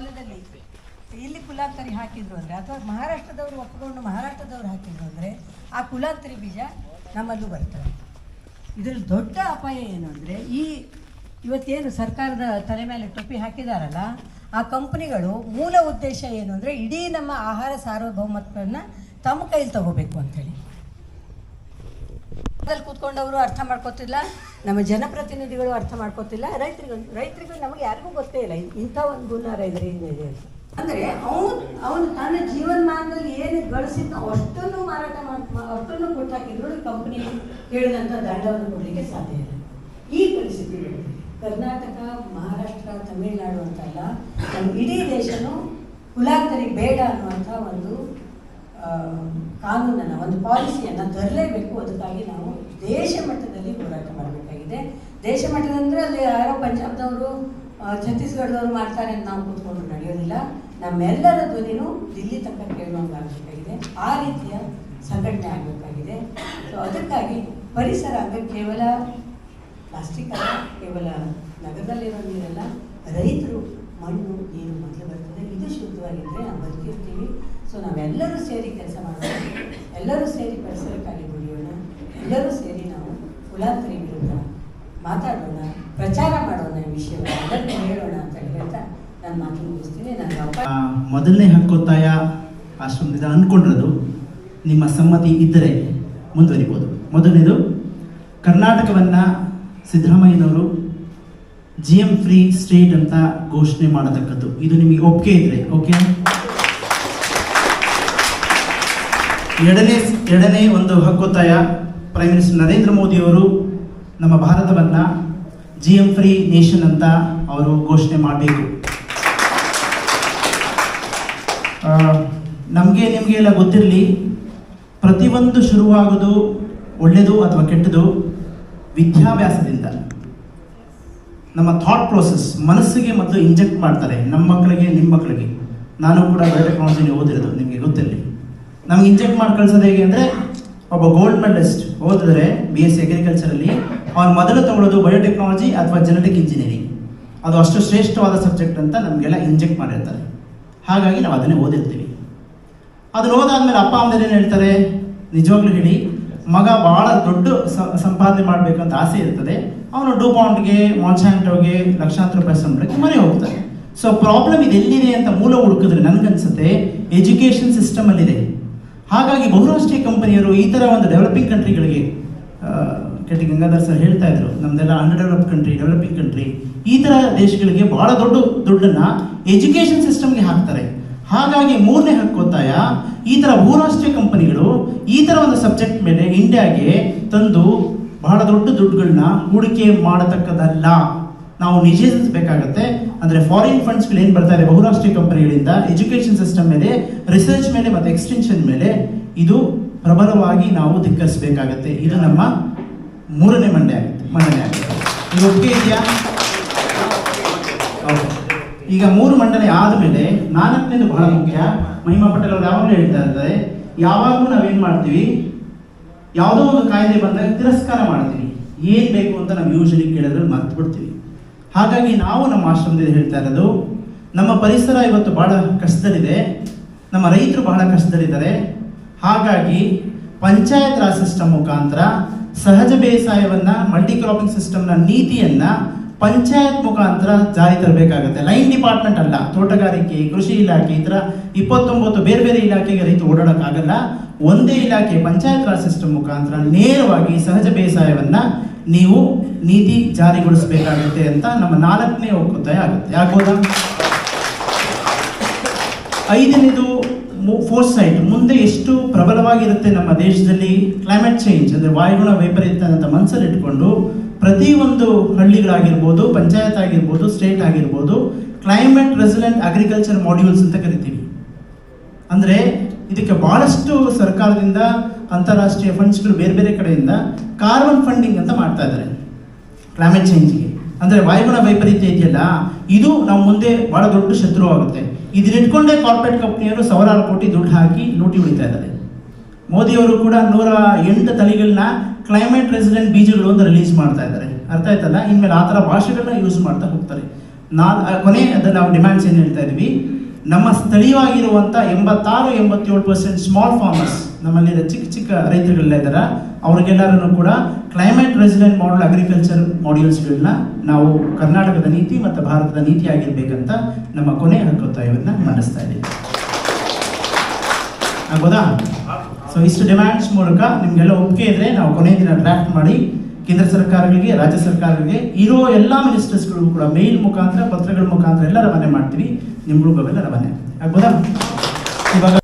ಹೊಲದಲ್ಲಿ ಇಲ್ಲಿ ಕುಲಾಂತರಿ ಹಾಕಿದ್ರು ಅಂದರೆ, ಅಥವಾ ಮಹಾರಾಷ್ಟ್ರದವರು ಒಪ್ಪಿಕೊಂಡು ಮಹಾರಾಷ್ಟ್ರದವರು ಹಾಕಿದ್ರು ಅಂದರೆ, ಆ ಕುಲಾಂತರಿ ಬೀಜ ನಮ್ಮಲ್ಲೂ ಬರ್ತದೆ. ಇದರಲ್ಲಿ ದೊಡ್ಡ ಅಪಾಯ ಏನು ಅಂದರೆ, ಈ ಇವತ್ತೇನು ಸರ್ಕಾರದ ತಲೆ ಮೇಲೆ ಟೊಪ್ಪಿ ಹಾಕಿದಾರಲ್ಲ, ಆ ಕಂಪ್ನಿಗಳು ಮೂಲ ಉದ್ದೇಶ ಏನು ಅಂದರೆ, ಇಡೀ ನಮ್ಮ ಆಹಾರ ಸಾರ್ವಭೌಮತ್ವವನ್ನು ತಮ್ಮ ಕೈಲಿ ತಗೋಬೇಕು ಅಂತೇಳಿ ಅದ್ರಲ್ಲಿ ಕೂತ್ಕೊಂಡವರು ಅರ್ಥ ಮಾಡ್ಕೋತಿಲ್ಲ, ನಮ್ಮ ಜನಪ್ರತಿನಿಧಿಗಳು ಅರ್ಥ ಮಾಡ್ಕೋತಿಲ್ಲ. ರೈತರಿಗೂ ರೈತರಿಗೂ ನಮಗೆ ಯಾರಿಗೂ ಗೊತ್ತೇ ಇಲ್ಲ. ಇಂಥ ಒಂದು ಗುಣ ರೈತರಿಂದ ಇದೆ ಅಂತ. ಅಂದರೆ ಅವನು ಅವನು ತನ್ನ ಜೀವನಮಾನದಲ್ಲಿ ಏನು ಗಳಿಸಿದ್ನ ಅಷ್ಟನ್ನು ಮಾರಾಟ ಮಾಡಿ ಅಷ್ಟನ್ನು ಕೊಟ್ಟು ಹಾಕಿದ್ರು ಕಂಪನಿ ಹೇಳಿದಂಥ ದಂಡವನ್ನು ಕೊಡಲಿಕ್ಕೆ ಸಾಧ್ಯ ಇಲ್ಲ. ಈ ಪರಿಸ್ಥಿತಿ ಕರ್ನಾಟಕ, ಮಹಾರಾಷ್ಟ್ರ, ತಮಿಳುನಾಡು ಅಂತಲ್ಲ ಇಡೀ ದೇಶನೂ ಕುಲಾಂತರಿ ಬೇಡ ಅನ್ನುವಂಥ ಒಂದು ಕಾನೂನನ್ನು, ಒಂದು ಪಾಲಿಸಿಯನ್ನು ತರಲೇಬೇಕು. ಅದಕ್ಕಾಗಿ ನಾವು ದೇಶ ಮಟ್ಟದಲ್ಲಿ ಹೋರಾಟ ಮಾಡಬೇಕಾಗಿದೆ. ದೇಶ ಮಟ್ಟದಂದ್ರೆ ಅಲ್ಲಿ ಯಾರೋ ಪಂಜಾಬ್ದವರು ಛತ್ತೀಸ್ಗಢದವ್ರು ಮಾಡ್ತಾರೆ ಅಂತ ನಾವು ಕೂತ್ಕೊಂಡು ನಡೆಯೋದಿಲ್ಲ. ನಮ್ಮೆಲ್ಲರ ಧ್ವನಿನೂ ದಿಲ್ಲಿ ತನಕ ಕೇಳುವಂಗಾಗಬೇಕಾಗಿದೆ ಆ ರೀತಿಯ ಸಂಘಟನೆ ಆಗಬೇಕಾಗಿದೆ. ಸೊ ಅದಕ್ಕಾಗಿ ಪರಿಸರ ಅಂದರೆ ಕೇವಲ ಪ್ಲಾಸ್ಟಿಕ್ ಅಲ್ಲ, ಕೇವಲ ನಗರದಲ್ಲಿರೋ ನೀರಲ್ಲ, ರೈತರು ಮಣ್ಣು, ನೀರು ಮೊದಲು ಬರ್ತದೆ. ಇದು ಶುದ್ಧವಾಗಿದ್ದರೆ ನಾವು ಬದುಕಿರ್ತೀವಿ. ಸೊ ನಾವೆಲ್ಲರೂ ಸೇರಿ ಕೆಲಸ ಮಾಡೋಣ ಎಲ್ಲರೂ ಸೇರಿ ಪರಿಸರಕ್ಕಾಗಿ ದುಡಿಯೋಣ ಎಲ್ಲರೂ ಸೇರಿ ನಾವು ಕುಲಾಂತರಿ ವಿರುದ್ಧ ಮಾತಾಡೋಣ, ಪ್ರಚಾರ ಮಾಡೋಣ ಈ ವಿಷಯವನ್ನು ಹೇಳೋಣ ಅಂತ ಹೇಳ್ತಾ ನಾನು ಮಾತು ಮುಗಿಸ್ತೀನಿ. ನನ್ನ ಮೊದಲನೇ ಹಕ್ಕೊತ್ತಾಯ ಆಶ್ರಮದಿಂದ ಅಂದ್ಕೊಂಡಿರೋದು ನಿಮ್ಮ ಸಮ್ಮತಿ ಇದ್ದರೆ ಮುಂದುವರಿಬೋದು. ಮೊದಲನೇದು, ಕರ್ನಾಟಕವನ್ನು ಸಿದ್ದರಾಮಯ್ಯನವರು ಜಿ ಎಂ ಫ್ರೀ ಸ್ಟೇಟ್ ಅಂತ ಘೋಷಣೆ ಮಾಡತಕ್ಕದ್ದು. ಇದು ನಿಮಗೆ ಒಪ್ಪಿಗೆ ಇದ್ರೆ ಓಕೆ ಎರಡನೇ ಎರಡನೇ ಒಂದು ಹಕ್ಕೊತ್ತಾಯ ಪ್ರೈಮ್ ಮಿನಿಸ್ಟರ್ ನರೇಂದ್ರ ಮೋದಿಯವರು ನಮ್ಮ ಭಾರತವನ್ನು ಜಿ ಎಂ ಫ್ರೀ ನೇಷನ್ ಅಂತ ಅವರು ಘೋಷಣೆ ಮಾಡಬೇಕು. ನಮಗೆ ನಿಮಗೆ ಎಲ್ಲ ಗೊತ್ತಿರಲಿ, ಪ್ರತಿಯೊಂದು ಶುರುವಾಗೋದು ಒಳ್ಳೆಯದು ಅಥವಾ ಕೆಟ್ಟದು ವಿದ್ಯಾಭ್ಯಾಸದಿಂದ. ನಮ್ಮ ಥಾಟ್ ಪ್ರೋಸೆಸ್ ಮನಸ್ಸಿಗೆ ಮತ್ತು ಇಂಜೆಕ್ಟ್ ಮಾಡ್ತಾರೆ, ನಮ್ಮ ಮಕ್ಕಳಿಗೆ, ನಿಮ್ಮ ಮಕ್ಕಳಿಗೆ. ನಾನು ಕೂಡ ಬಯೋಟೆಕ್ನಾಲಜಿನೇ ಓದಿರೋದು, ನಿಮಗೆ ಗೊತ್ತಿರಲಿ. ನಮ್ಗೆ ಇಂಜೆಕ್ಟ್ ಮಾಡಿ ಕಳ್ಸೋದು ಹೇಗೆ ಅಂದರೆ, ಒಬ್ಬ ಗೋಲ್ಡ್ ಮೆಡಲಿಸ್ಟ್ ಓದಿದ್ರೆ ಬಿ ಎಸ್ ಸಿ ಅಗ್ರಿಕಲ್ಚರಲ್ಲಿ ಅವ್ನು ಮೊದಲು ತಗೊಳ್ಳೋದು ಬಯೋಟೆಕ್ನಾಲಜಿ ಅಥವಾ ಜೆನೆಟಿಕ್ ಇಂಜಿನಿಯರಿಂಗ್ ಅದು ಅಷ್ಟು ಶ್ರೇಷ್ಠವಾದ ಸಬ್ಜೆಕ್ಟ್ ಅಂತ ನಮಗೆಲ್ಲ ಇಂಜೆಕ್ಟ್ ಮಾಡಿರ್ತಾರೆ. ಹಾಗಾಗಿ ನಾವು ಅದನ್ನೇ ಓದಿರ್ತೀವಿ. ಅದನ್ನ ಓದಾದ್ಮೇಲೆ ಅಪ್ಪ ಅಮ್ಮ ಏನು ಹೇಳ್ತಾರೆ? ನಿಜವಾಗ್ಲೂ ಹೇಳಿ, ಮಗ ಬಹಳ ದೊಡ್ಡ ಸಂಪಾದನೆ ಮಾಡಬೇಕಂತ ಆಸೆ ಇರ್ತದೆ. ಅವನು ಡೂಪಾಂಟ್ಗೆ ಮಾನ್ಸಾಂಟೋಗೆ ಲಕ್ಷಾಂತರ ರೂಪಾಯಿ ಸಂಬಳಕ್ಕೆ ಮನೆ ಹೋಗ್ತಾನೆ. ಸೊ ಪ್ರಾಬ್ಲಮ್ ಇದೆಲ್ಲಿದೆ ಅಂತ ಮೂಲ ಹುಡುಕಿದ್ರೆ ನನಗನ್ಸುತ್ತೆ ಎಜುಕೇಷನ್ ಸಿಸ್ಟಮ್ ಅಲ್ಲಿದೆ. ಹಾಗಾಗಿ ಬಹುರಾಷ್ಟ್ರೀಯ ಕಂಪನಿಯರು ಈ ಥರ ಒಂದು ಡೆವಲಪಿಂಗ್ ಕಂಟ್ರಿಗಳಿಗೆ ಕೆಟಿ ಗಂಗಾಧರ್ ಸರ್ ಹೇಳ್ತಾ ಇದ್ರು, ನಮ್ದೆಲ್ಲ under develop country developing country ಈ ಥರ ದೇಶಗಳಿಗೆ ಬಹಳ ದೊಡ್ಡ ದುಡ್ಡನ್ನು ಎಜುಕೇಷನ್ ಸಿಸ್ಟಮ್ಗೆ ಹಾಕ್ತಾರೆ. ಹಾಗಾಗಿ ಮೂರನೇ ಹಕ್ಕೊತ್ತಾಯ ಈ ಥರ ಬಹುರಾಷ್ಟ್ರೀಯ ಕಂಪನಿಗಳು ಈ ಥರ ಒಂದು ಸಬ್ಜೆಕ್ಟ್ ಮೇಲೆ ಇಂಡಿಯಾಗೆ ತಂದು ಬಹಳ ದೊಡ್ಡ ದುಡ್ಡುಗಳನ್ನ ಹೂಡಿಕೆ ಮಾಡತಕ್ಕದಲ್ಲ ನಾವು ನಿಷೇಧಿಸಬೇಕಾಗತ್ತೆ ಅಂದರೆ ಫಾರಿನ್ ಫಂಡ್ಸ್ಗಳು ಏನು ಬರ್ತಾ ಇದೆ ಬಹುರಾಷ್ಟ್ರೀಯ ಕಂಪನಿಗಳಿಂದ ಎಜುಕೇಷನ್ ಸಿಸ್ಟಮ್ ಮೇಲೆ ರಿಸರ್ಚ್ ಮೇಲೆ ಮತ್ತು ಎಕ್ಸ್ಟೆನ್ಷನ್ ಮೇಲೆ ಇದು ಪ್ರಬಲವಾಗಿ ನಾವು ಧಿಕ್ಕರಿಸಬೇಕಾಗತ್ತೆ ಇದು ನಮ್ಮ ಮೂರನೇ ಮಂಡೆ ಆಗುತ್ತೆ ಮಂಡನೆ ಆಗುತ್ತೆ ಇದು ಒಪ್ಪಿಗೆ ಇದೆಯಾ. ಈಗ ಮೂರು ಮಂಡನೆ ಆದಮೇಲೆ ನಾಲ್ಕನೇದು ಬಹಳ ಮುಖ್ಯ. ಮಹಿಮಾ ಪಟೇಲ್ ಅವರು ಯಾವಾಗಲೂ ಹೇಳ್ತಾ ಇದ್ದಾರೆ ಯಾವಾಗಲೂ ನಾವೇನು ಮಾಡ್ತೀವಿ? ಯಾವುದೋ ಒಂದು ಕಾಯಿಲೆ ಬಂದಾಗ ತಿರಸ್ಕಾರ ಮಾಡ್ತೀವಿ. ಏನು ಬೇಕು ಅಂತ ನಾವು ಯೂಶಲಿ ಕೇಳಿದ್ರೆ ಮರ್ತು ಬಿಡ್ತೀವಿ ಹಾಗಾಗಿ ನಾವು ನಮ್ಮ ಆಶ್ರಮದಲ್ಲಿ ಹೇಳ್ತಾ ಇರೋದು, ನಮ್ಮ ಪರಿಸರ ಇವತ್ತು ಬಹಳ ಕಷ್ಟದಲ್ಲಿದೆ, ನಮ್ಮ ರೈತರು ಬಹಳ ಕಷ್ಟದಲ್ಲಿದ್ದಾರೆ. ಹಾಗಾಗಿ ಪಂಚಾಯತ್ ರಾಜ್ ಸಿಸ್ಟಮ್ ಮುಖಾಂತರ ಸಹಜ ಬೇಸಾಯವನ್ನ, ಮಲ್ಟಿ ಕ್ರಾಪಿಂಗ್ ಸಿಸ್ಟಮ್ನ ನೀತಿಯನ್ನ ಪಂಚಾಯತ್ ಮುಖಾಂತರ ಜಾರಿ ತರಬೇಕಾಗುತ್ತೆ. ಲೈನ್ ಡಿಪಾರ್ಟ್ಮೆಂಟ್ ಅಲ್ಲ, ತೋಟಗಾರಿಕೆ, ಕೃಷಿ ಇಲಾಖೆ, ಈ ಥರ ಇಪ್ಪತ್ತೊಂಬತ್ತು ಬೇರೆ ಬೇರೆ ಇಲಾಖೆಗೆ ರೈತ ಓಡಾಡೋಕ್ಕಾಗಲ್ಲ. ಒಂದೇ ಇಲಾಖೆ ಪಂಚಾಯತ್ ರಾಜ್ ಸಿಸ್ಟಮ್ ಮುಖಾಂತರ ನೇರವಾಗಿ ಸಹಜ ಬೇಸಾಯವನ್ನ ನೀವು ನೀತಿ ಜಾರಿಗೊಳಿಸಬೇಕಾಗುತ್ತೆ ಅಂತ ನಮ್ಮ ನಾಲ್ಕನೇ ಒಕ್ಕೂತಾಯ ಆಗುತ್ತೆ. ಯಾಕೋದಾ ಐದನೇದು ಫೋರ್ಸ್ ಸೈಟ್ ಮುಂದೆ ಎಷ್ಟು ಪ್ರಬಲವಾಗಿರುತ್ತೆ ನಮ್ಮ ದೇಶದಲ್ಲಿ ಕ್ಲೈಮೇಟ್ ಚೇಂಜ್ ಅಂದರೆ ವಾಯುಗುಣ ವೈಪರೀತ ಅಂತ ಮನಸ್ಸಲ್ಲಿ ಇಟ್ಕೊಂಡು ಒಂದು ಹಳ್ಳಿಗಳಾಗಿರ್ಬೋದು, ಪಂಚಾಯತ್ ಆಗಿರ್ಬೋದು ಸ್ಟೇಟ್ ಆಗಿರ್ಬೋದು ಕ್ಲೈಮೇಟ್ ರೆಸಿಲೆಂಟ್ ಅಗ್ರಿಕಲ್ಚರ್ ಮಾಡ್ಯೂಲ್ಸ್ ಅಂತ ಕರಿತೀವಿ. ಅಂದರೆ ಇದಕ್ಕೆ ಭಾಳಷ್ಟು ಸರ್ಕಾರದಿಂದ ಅಂತಾರಾಷ್ಟ್ರೀಯ ಫಂಡ್ಸ್ಗಳು ಬೇರೆ ಬೇರೆ ಕಡೆಯಿಂದ ಕಾರ್ಬನ್ ಫಂಡಿಂಗ್ ಅಂತ ಮಾಡ್ತಾ ಇದ್ದಾರೆ. ಕ್ಲೈಮೇಟ್ ಚೇಂಜ್ಗೆ ಅಂದರೆ ವಾಯುಗುಣ ವೈಪರೀತ್ಯ ಇದೆಯಲ್ಲ, ಇದು ನಮ್ಮ ಮುಂದೆ ಭಾಳ ದೊಡ್ಡ ಶತ್ರು ಆಗುತ್ತೆ. ಇದನ್ನಿಟ್ಕೊಂಡೇ ಕಾರ್ಪೊರೇಟ್ ಕಂಪ್ನಿಯವರು ಸಾವಿರಾರು ಕೋಟಿ ದುಡ್ಡು ಹಾಕಿ ಲೂಟಿ ಉಳಿತಾ ಇದ್ದಾರೆ. ಮೋದಿಯವರು ಕೂಡ ನೂರ ಎಂಟು ತಳಿಗಳನ್ನ ಕ್ಲೈಮೇಟ್ ರೆಸಿಡೆಂಟ್ ಬೀಜಗಳು ಅಂತ ರಿಲೀಸ್ ಮಾಡ್ತಾ ಇದ್ದಾರೆ. ಅರ್ಥ ಆಯ್ತಲ್ಲ? ಇನ್ಮೇಲೆ ಆ ಥರ ಭಾಷೆಗಳನ್ನ ಯೂಸ್ ಮಾಡ್ತಾ ಹೋಗ್ತಾರೆ. ನಾ ಕೊನೆ ಅದನ್ನು ನಾವು ಡಿಮ್ಯಾಂಡ್ಸ್ ಏನು ಹೇಳ್ತಾ ಇದ್ವಿ? ನಮ್ಮ ಸ್ಥಳೀಯವಾಗಿರುವಂಥ ಎಂಬತ್ತಾರು, ಎಂಬತ್ತೇಳು ಪರ್ಸೆಂಟ್ ಸ್ಮಾಲ್ ಫಾರ್ಮರ್ಸ್ ನಮ್ಮಲ್ಲಿ ಚಿಕ್ಕ ಚಿಕ್ಕ ರೈತರುಗಳೆಲ್ಲ ಇದ್ದಾರೆ. ಅವ್ರಿಗೆಲ್ಲರೂ ಕೂಡ ಕ್ಲೈಮೇಟ್ ರೆಸಿಡೆಂಟ್ ಮಾಡಲ್ ಅಗ್ರಿಕಲ್ಚರ್ ಮಾಡ್ಯೂಲ್ಸ್ಗಳನ್ನ ನಾವು ಕರ್ನಾಟಕದ ನೀತಿ ಮತ್ತು ಭಾರತದ ನೀತಿ ಆಗಿರ್ಬೇಕಂತ ನಮ್ಮ ಕೊನೆ ಹಕ್ಕೊತ್ತಾಯವನ್ನು ಮಂಡಿಸ್ತಾ ಇದ್ದೀವಿ. ಆಗ್ಬೋದಾ? ಸೊ ಇಷ್ಟು ಡಿಮ್ಯಾಂಡ್ಸ್ ಮೂಲಕ ನಿಮಗೆಲ್ಲ ಒಪ್ಪಿಗೆ ಇದ್ರೆ ನಾವು ಕೊನೆಯ ದಿನ ಡ್ರಾಫ್ಟ್ ಮಾಡಿ ಕೇಂದ್ರ ಸರ್ಕಾರಗಳಿಗೆ, ರಾಜ್ಯ ಸರ್ಕಾರಗಳಿಗೆ, ಇರೋ ಎಲ್ಲ ಮಿನಿಸ್ಟರ್ಸ್ಗಳು ಕೂಡ ಮೇಲ್ ಮುಖಾಂತರ, ಪತ್ರಗಳ ಮುಖಾಂತರ ಎಲ್ಲ ರವಾನೆ ಮಾಡ್ತೀವಿ. ನಿಮ್ಗಳಿಗೂ ಅವೆಲ್ಲ ರವಾನೆ ಆಗ್ಬೋದಾ? ಇವಾಗ